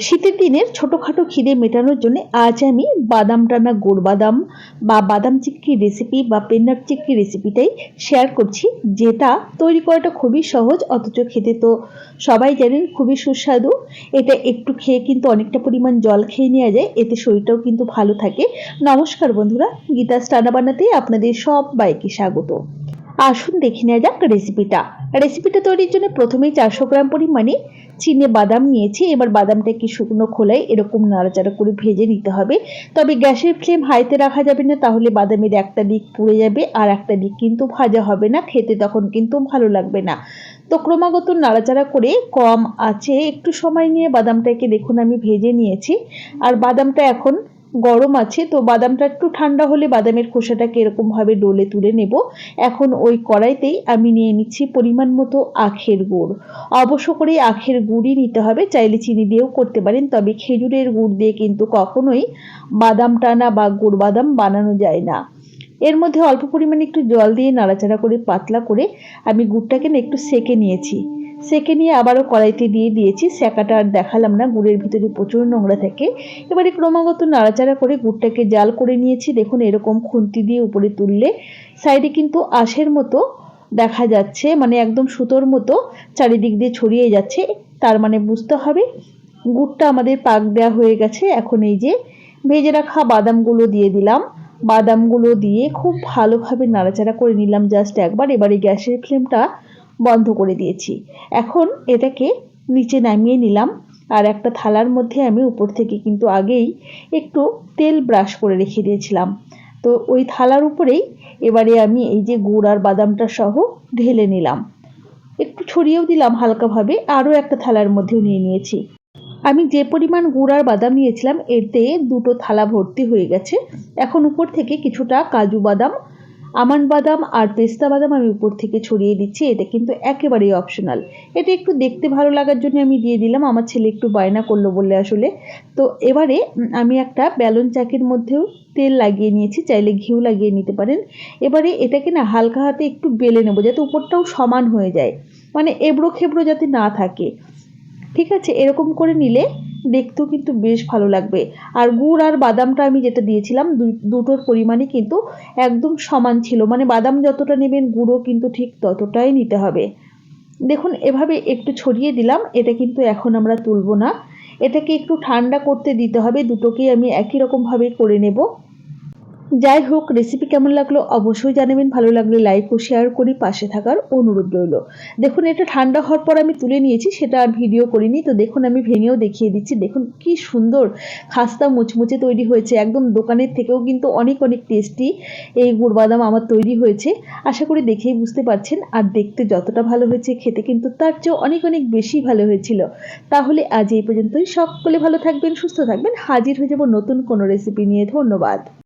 শীতের দিনের ছোটোখাটো খিদে মেটানোর জন্য আজ আমি বাদাম টানা গুড় বাদাম বা বাদাম চিক্কি রেসিপি বা পেন্নার চিক্কি রেসিপিটাই শেয়ার করছি, যেটা তৈরি করাটা খুবই সহজ, অথচ খেতে তো সবাই জানেন খুবই সুস্বাদু। এটা একটু খেয়ে কিন্তু অনেকটা পরিমাণ জল খেয়ে নেওয়া যায়, এতে শরীরটাও কিন্তু ভালো থাকে। নমস্কার বন্ধুরা গীতা স্টানা বানাতে আপনাদের সব বাইকে স্বাগত। আসুন দেখে নেওয়া যাক রেসিপিটা রেসিপিটা তৈরির জন্য প্রথমেই চারশো গ্রাম পরিমাণে চিনে বাদাম নিয়েছি। এবার বাদামটা কি শুকনো খোলায় এরকম নাড়াচাড়া করে ভেজে নিতে হবে। তবে গ্যাসের ফ্লেম হাইতে রাখা যাবে না, তাহলে বাদামের একটা দিক পুড়ে যাবে আর একটা দিক কিন্তু ভাজা হবে না, খেতে তখন কিন্তু ভালো লাগবে না। তো ক্রমাগত নাড়াচাড়া করে কম আছে, একটু সময় নিয়ে বাদামটাকে দেখুন আমি ভেজে নিয়েছি। আর বাদামটা এখন গরম আছে, তো বাদামটা একটু ঠান্ডা হলে বাদামের খোসাটাকে এরকমভাবে ডলে তুলে নেব। এখন ওই কড়াইতেই আমি নিয়ে নিচ্ছি পরিমাণ মতো আখের গুড়। অবশ্য করে আখের গুড়ই নিতে হবে, চাইলে চিনি দিয়েও করতে পারেন, তবে খেজুরের গুড় দিয়ে কিন্তু কখনোই বাদাম টানা বা গুড় বাদাম বানানো যায় না। এর মধ্যে অল্প পরিমাণে একটু জল দিয়ে নাড়াচাড়া করে, পাতলা করে আমি গুড়টাকে না একটু সেকে নিয়েছি। সেকে নিয়ে আবারও কড়াইতে দিয়ে দিয়েছি। সেকাটা আর দেখালাম না, গুড়ের ভিতরে প্রচুর নোংরা থাকে। এবারে ক্রমাগত নাড়াচাড়া করে গুড়টাকে জাল করে নিয়েছি। দেখুন, এরকম খুন্তি দিয়ে উপরে তুললে সাইডে কিন্তু আঁশের মতো দেখা যাচ্ছে মানে একদম সুতোর মতো চারিদিক দিয়ে ছড়িয়ে যাচ্ছে। তার মানে বুঝতে হবে, গুড়টা আমাদের পাক দেওয়া হয়ে গেছে। এখন এই যে ভেজে রাখা বাদামগুলো দিয়ে দিলাম। বাদামগুলো দিয়ে খুব ভালোভাবে নাড়াচাড়া করে নিলাম জাস্ট একবার। এবারে গ্যাসের ফ্লেমটা বন্ধ করে দিয়েছি। এখন এটাকে নিচে নামিয়ে নিলাম আর একটা থালার মধ্যে আমি উপর থেকে কিন্তু আগেই একটু তেল ব্রাশ করে রেখে দিয়েছিলাম। তো ওই থালার উপরেই এবারে আমি এই যে গুড় আর বাদামটা সহ ঢেলে নিলাম। একটু ছড়িয়েও দিলাম হালকাভাবে, আরও একটা থালার মধ্যেও নিয়ে নিয়েছি। আমি যে পরিমাণ গুড় আর বাদাম নিয়েছিলাম, এতে দুটো থালা ভর্তি হয়ে গেছে। এখন উপর থেকে কিছুটা কাজু বাদাম আমন্ড বাদাম আর পেস্তা বাদাম আমি উপর থেকে ছড়িয়ে দিচ্ছি, এটা কিন্তু একেবারেই অপশনাল এটা একটু দেখতে ভালো লাগার জন্য আমি দিয়ে দিলাম, আমার ছেলে একটু বায়না করল বললে আসলে। তো এবারে আমি একটা ব্যালন চাকের মধ্যেও তেল লাগিয়ে নিয়েছি, চাইলে ঘিউ লাগিয়ে নিতে পারেন। এবারে এটাকে না হালকা হাতে একটু বেলে নেব, যাতে উপরটাও সমান হয়ে যায়। মানে এবড়ো খেবড়ো যাতে না থাকে। ঠিক আছে, এরকম করে নিলে দেখতেও কিন্তু বেশ ভালো লাগবে। আর গুড় আর বাদামটা আমি যেটা দিয়েছিলাম দুটোর পরিমাণই কিন্তু একদম সমান ছিল। মানে বাদাম যতটা নেবেন গুঁড়ো কিন্তু ঠিক ততটাই নিতে হবে। দেখুন, এভাবে একটু ছড়িয়ে দিলাম, এটা কিন্তু এখন আমরা তুলব না। এটাকে একটু ঠান্ডা করতে দিতে হবে, দুটোকেই আমি একই রকমভাবে করে নেব। যাই হোক রেসিপি কেমন লাগল অবশ্যই জানাবেন। ভালো লাগলে লাইক ও শেয়ার করি পাশে থাকার অনুরোধ রইল। দেখুন, এটা ঠান্ডা হওয়ার পর আমি তুলে নিয়েছি, সেটা আর ভিডিও করিনি। তো দেখুন, আমি ভেঙেও দেখিয়ে দিচ্ছি। দেখুন, কি সুন্দর খাস্তা মুচমুচে তৈরি হয়েছে। একদম দোকানের থেকেও কিন্তু অনেক অনেক টেস্টি এই গুড় বাদাম আমার তৈরি হয়েছে। আশা করি দেখেই বুঝতে পারছেন। আর দেখতে যতটা ভালো হয়েছে, খেতে কিন্তু তার চেয়েও অনেক অনেক বেশি ভালো হয়েছিল। তাহলে আজ এই পর্যন্তই। সকলে ভালো থাকবেন, সুস্থ থাকবেন। হাজির হয়ে যাব নতুন কোনো রেসিপি নিয়ে। ধন্যবাদ।